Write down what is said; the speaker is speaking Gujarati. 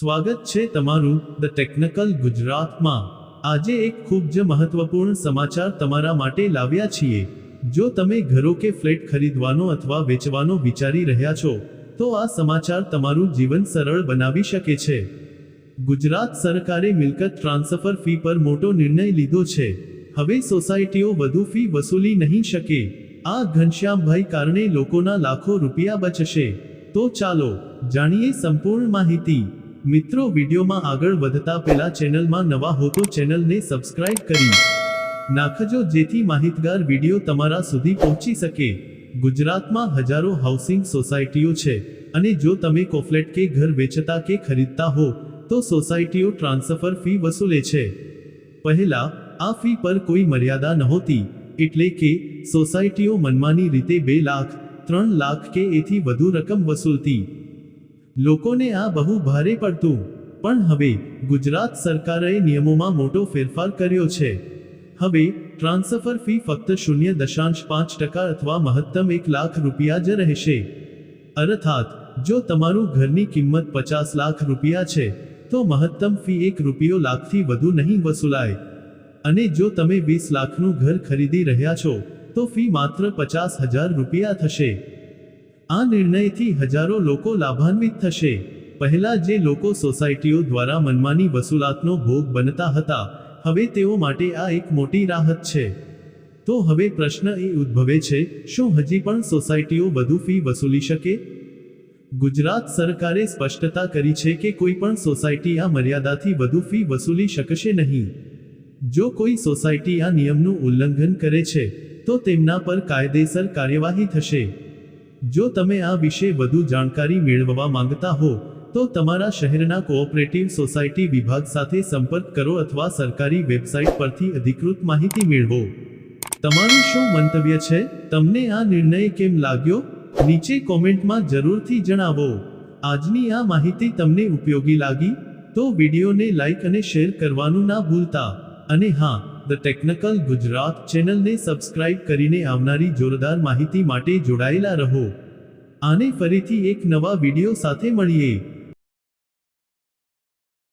સ્વાગત છે તમારું ધ ટેકનિકલ ગુજરાતમાં. આજે એક ખૂબ જ મહત્વપૂર્ણ સમાચાર તમારા માટે લાવ્યા છીએ. જો તમે ઘરો કે ફ્લેટ ખરીદવાનો અથવા વેચવાનો વિચારી રહ્યા છો, તો આ સમાચાર તમારું જીવન સરળ બનાવી શકે છે. ગુજરાત સરકારે મિલકત ટ્રાન્સફર ફી પર મોટો નિર્ણય લીધો છે. હવે સોસાયટીઓ વધુ ફી વસૂલી નહીં શકે. આ ઘનશ્યામભાઈ કારણે લોકોના લાખો રૂપિયા બચશે. તો ચાલો, જાણીએ સંપૂર્ણ માહિતી. મિત્રો, વિડીયોમાં આગળ વધતા પહેલા ચેનલમાં નવા હો તો ચેનલને સબસ્ક્રાઇબ કરી નાખજો, જેથી માહિતગાર વીડિયો તમારા સુધી પહોંચી શકે. ગુજરાતમાં હજારો હાઉસિંગ સોસાયટીઓ છે અને જો તમે કોફ્લેટ કે ઘર વેચતા કે ખરીદતા હો, તો સોસાયટીઓ ટ્રાન્સફર ફી વસૂલે છે. પહેલા, આ ફી પર કોઈ મર્યાદા નહોતી, એટલે કે સોસાયટીઓ મનમાની રીતે બે લાખ, ત્રણ લાખ કે એથી વધુ રકમ વસૂલતી. લોકોને આ બહુ ભારે પડતું. પણ હવે ગુજરાત સરકારે નિયમોમાં મોટો ફેરફાર કર્યો છે. હવે ટ્રાન્સફર ફી ફક્ત શૂન્ય દશાંશ પાંચ ટકા અથવા મહત્તમ એક લાખ રૂપિયા જ રહેશે. અર્થાત, જો તમારું ઘરની કિંમત પચાસ લાખ રૂપિયા છે, તો મહત્તમ ફી એક રૂપિયો લાખથી વધુ નહીં વસૂલાય. અને જો તમે વીસ લાખનું ઘર ખરીદી રહ્યા છો, તો ફી માત્ર પચાસ હજાર રૂપિયા થશે. આ નિર્ણયથી હજારો લોકો લાભાન્વિત થશે. પહેલા જે લોકો સોસાયટીઓ દ્વારા મનમાની વસૂલાતનો ભોગ બનતા હતા, હવે તેઓ માટે આ એક મોટી રાહત છે. તો હવે પ્રશ્ન એ ઉદ્ભવે છે, શું હજી પણ સોસાયટીઓ વધુ ફી વસૂલી શકે? ગુજરાત સરકારે સ્પષ્ટતા કરી છે કે કોઈ પણ સોસાયટી આ મર્યાદાથી વધુ ફી વસૂલી શકશે નહીં. જો કોઈ સોસાયટી આ નિયમનું ઉલ્લંઘન કરે છે, તો તેમના પર કાયદેસર કાર્યવાહી થશે. જો તમે આ વિશે વધુ જાણકારી મેળવવા માંગતા હો, તો તમારા શહેરના કોઓપરેટિવ સોસાયટી વિભાગ સાથે સંપર્ક કરો અથવા સરકારી વેબસાઇટ પરથી અધિકૃત માહિતી મેળવો. તમારું શું મંતવ્ય છે? તમને આ નિર્ણય કેમ લાગ્યો? નીચે કોમેન્ટમાં જરૂરથી જણાવો. આજની આ માહિતી તમને ઉપયોગી લાગી? તો વિડીયોને લાઈક અને શેર કરવાનું ના ભૂલતા. અને હા ધ ટેકનિકલ ગુજરાત ચેનલને સબસ્ક્રાઇબ કરીને આવનારી જોરદાર માહિતી માટે જોડાયેલા રહો. આને ફરીથી એક નવા વીડિયો સાથે મળીએ.